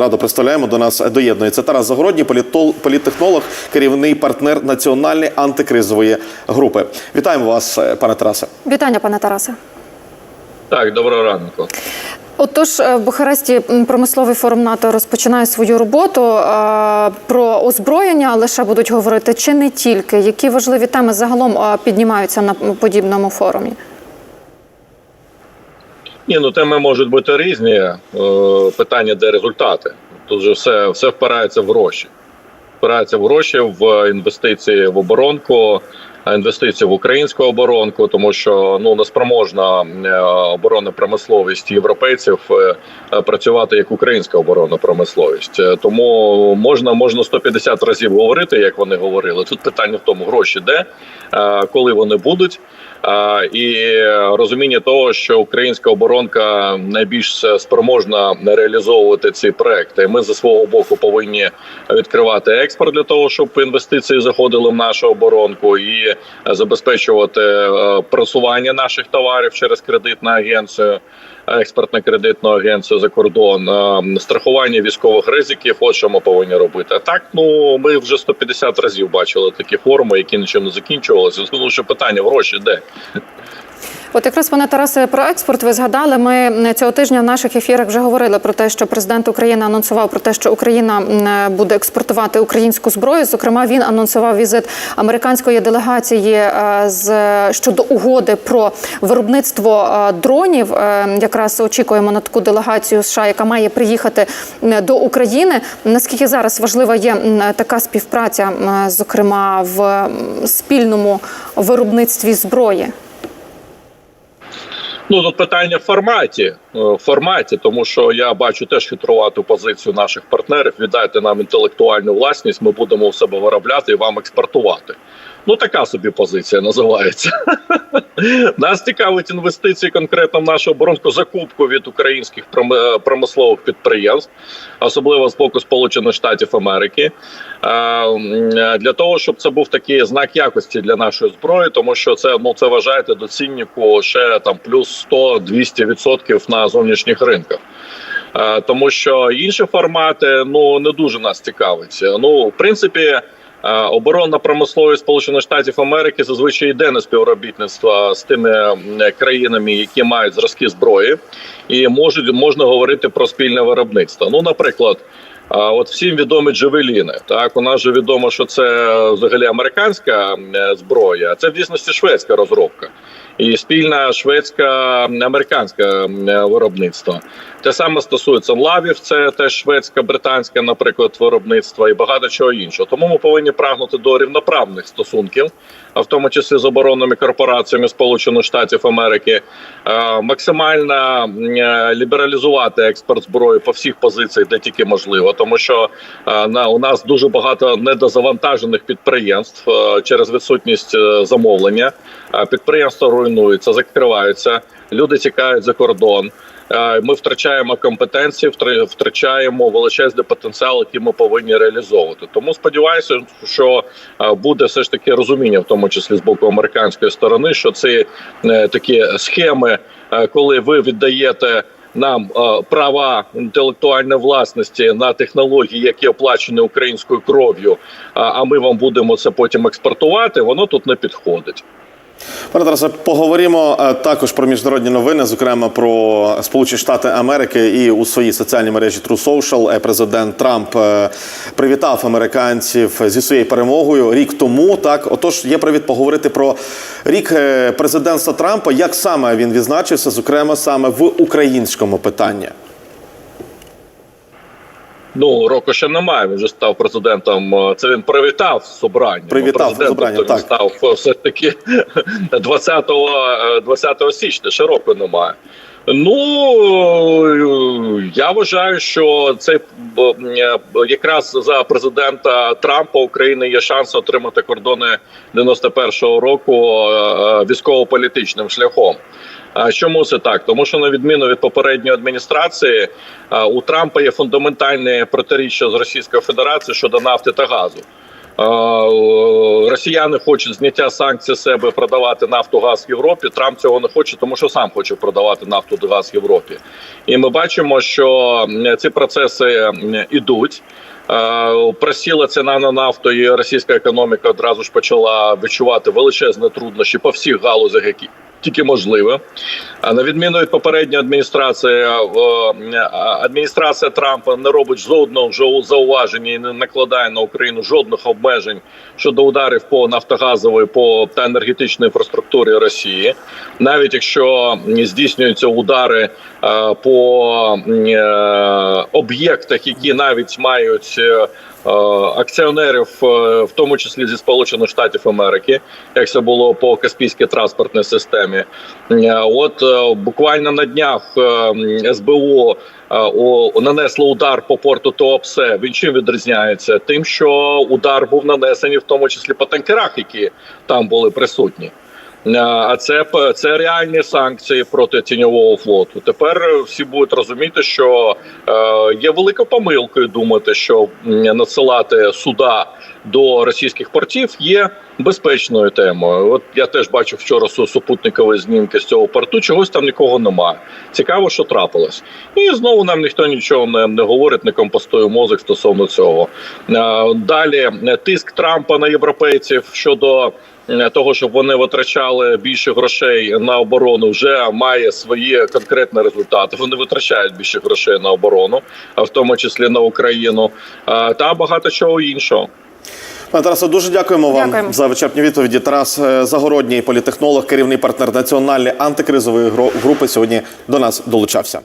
радо представляємо. До нас доєднується Тарас Загородній, політол- політтехнолог, керівний партнер національної антикризової групи. Вітаємо вас, е, пане Тарасе. Вітання, пане Тарасе. Так, доброго ранку. Отож, е, в Бухаресті промисловий форум НАТО розпочинає свою роботу. Е, Про озброєння лише будуть говорити чи не тільки. Які важливі теми загалом піднімаються на подібному форумі? Ні, ну теми можуть бути різні. Е, питання, де результати. Тут же все, все впирається в гроші. Впирається в гроші в інвестиції в оборонку, а інвестиції в українську оборонку, тому що ну неспроможна е, оборонна промисловість європейців е, працювати як українська оборонна промисловість. Е, Тому можна можна 150 разів говорити, як вони говорили. Тут питання в тому, гроші де, коли вони будуть. І розуміння того, що українська оборонка найбільш спроможна реалізовувати ці проекти. Ми за свого боку повинні відкривати експорт для того, щоб інвестиції заходили в нашу оборонку і забезпечувати е, просування наших товарів через кредитну агенцію. Експортно-кредитну агенцію за кордон, е, страхування військових ризиків. От що ми повинні робити. А так, ну ми вже 150 разів бачили такі форуми, які нічим не закінчувалися. Тому що питання гроші де От якраз пане Тарасе, про експорт ви згадали. Ми цього тижня в наших ефірах вже говорили про те, що президент України анонсував про те, що Україна м, буде експортувати українську зброю. Зокрема, він анонсував візит американської делегації е, з щодо угоди про виробництво е, дронів. Е, Якраз очікуємо на таку делегацію США, яка має приїхати до України. Наскільки зараз важлива є така співпраця, зокрема в спільному виробництві зброї? Ну тут питання в форматі. е, В форматі, тому що я бачу теж хитрувату позицію наших партнерів. Віддайте нам інтелектуальну власність. Ми будемо в себе виробляти і вам експортувати. Ну така собі позиція називається. Нас цікавить інвестиції конкретно в нашу оборонку, закупку від українських пром- промислових підприємств, особливо з боку Сполучених Штатів Америки, е, для того, щоб це був такий знак якості для нашої зброї, тому що це ну це вважаєте до ціннику ще там плюс 100-200% на зовнішніх ринках. Е, Тому що інші формати ну не дуже нас цікавить. Ну, в принципі, е, оборонна промисловість Сполучених Штатів Америки зазвичай йде на співробітництво з тими країнами, які мають зразки зброї, і можуть можна говорити про спільне виробництво. Ну, наприклад. А от всім відомі джавеліни. Так у нас же відомо, що це взагалі американська е, зброя, а це в дійсності шведська розробка. І спільна шведська-американське виробництво. Те саме стосується лавів, це теж шведська, британська, наприклад, виробництво і багато чого іншого. Тому ми повинні прагнути до рівноправних стосунків, а в тому числі з оборонними корпораціями Сполучених Штатів Америки, Е, максимально е, лібералізувати експорт зброї по всіх позиціях, де тільки можливо, тому що е, на у нас дуже багато недозавантажених підприємств е, через відсутність е, замовлення. Підприємства руйнуються, закриваються, люди тікають за кордон. Ми втрачаємо компетенції, втрачаємо величезний потенціал, який ми повинні реалізовувати. Тому сподіваюся, що буде все ж таки розуміння, в тому числі з боку американської сторони, що ці е, такі схеми, коли ви віддаєте. Нам е, права інтелектуальної власності на технології, які оплачені українською кров'ю, а, ми вам будемо це потім експортувати. Воно тут не підходить. Пане Тарасе, поговоримо е, також про міжнародні новини, зокрема про Сполучені Штати Америки і у своїй соціальній мережі True Social е, президент Трамп привітав американців зі своєю перемогою рік тому. Так, отож, є привід поговорити про рік е, президентства Трампа, як саме він відзначився, зокрема саме в українському питанні. Ну року ще немає. Він вже став президентом. е, Це він привітав собрання. Привітав президентом, собрання, то він так. став все ж таки 20, е, 20 січня. Ще року немає. Ну я вважаю, що це е, якраз за президента Трампа України є шанс отримати кордони 91-го року е, е, військово-політичним шляхом. Чому це так? Тому що на відміну від попередньої адміністрації у Трампа є фундаментальне протиріччя з Російською Федерацією щодо нафти та газу. Росіяни хочуть зняття санкцій себе продавати нафту газ Європі. Трамп цього не хоче, тому що сам хоче продавати нафту газ Європі. І ми бачимо, що ці процеси ідуть. Е, Просіла ціна на нафту, і російська економіка одразу ж почала відчувати величезні труднощі по всіх галузях, які тільки можливо. А на відміну від попередньої адміністрації, е, адміністрація Трампа не робить жодного жо- зауваження і не накладає на Україну жодних обмежень щодо ударів по нафтогазовій по та енергетичній інфраструктурі Росії, навіть якщо здійснюються удари е, по е, об'єктах, які навіть мають. е, е, Акціонерів, е, в тому числі зі Сполучених Штатів Америки, як це було по Каспійській транспортній системі. Е, От е, буквально на днях е, СБУ нанесло удар по порту Туапсе. Він чим відрізняється? Тим, що удар був нанесений в тому числі по танкерах, які там були присутні. Е, А це це реальні санкції проти тіньового флоту. Тепер всі будуть розуміти, що е, є великою помилкою думати, що надсилати суда до російських портів є безпечною темою. От я теж бачив вчора супутникові знімки з цього порту. Чогось там нікого немає. Цікаво, що трапилось. І знову нам ніхто нічого не, не говорить, не компостує мозок стосовно цього. Е, Далі тиск Трампа на європейців щодо. Е, Того, щоб вони витрачали більше грошей на оборону, вже має свої конкретні результати. Вони витрачають більше грошей на оборону, а в тому числі на Україну, та багато чого іншого. Пане Тарасе, дуже дякуємо вам Дякуємо. за вичерпні відповіді. Тарас е, Загородній, політехнолог, керівний партнер національної антикризової групи, сьогодні до нас долучався.